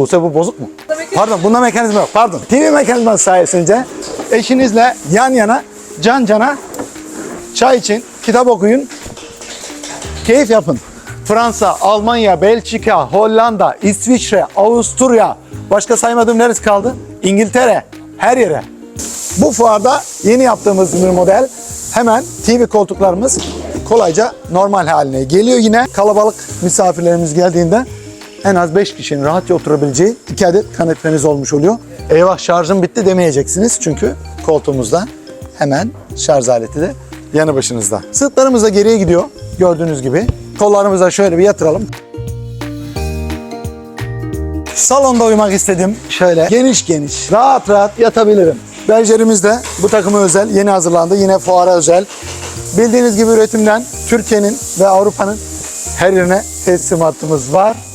Buse bu bozuk mu? Pardon bunda mekanizma yok. Pardon. TV mekanizması sayesinde eşinizle yan yana, can cana çay için kitap okuyun. Keyif yapın. Fransa, Almanya, Belçika, Hollanda, İsviçre, Avusturya. Başka saymadığım neresi kaldı? İngiltere. Her yere. Bu fuarda yeni yaptığımız bir model. Hemen TV koltuklarımız kolayca normal haline geliyor yine. Kalabalık misafirlerimiz geldiğinde en az 5 kişinin rahatça oturabileceği 2 adet kanepeniz olmuş oluyor. Eyvah şarjım bitti demeyeceksiniz çünkü koltuğumuzda hemen şarj aleti de yanı başınızda. Sırtlarımız da geriye gidiyor gördüğünüz gibi. Kollarımıza da şöyle bir yatıralım. Salonda uyumak istedim. Şöyle geniş geniş, rahat rahat yatabilirim. Berjerimiz de bu takıma özel, yeni hazırlandı. Yine fuara özel. Bildiğiniz gibi üretimden Türkiye'nin ve Avrupa'nın her yerine teslimatımız var.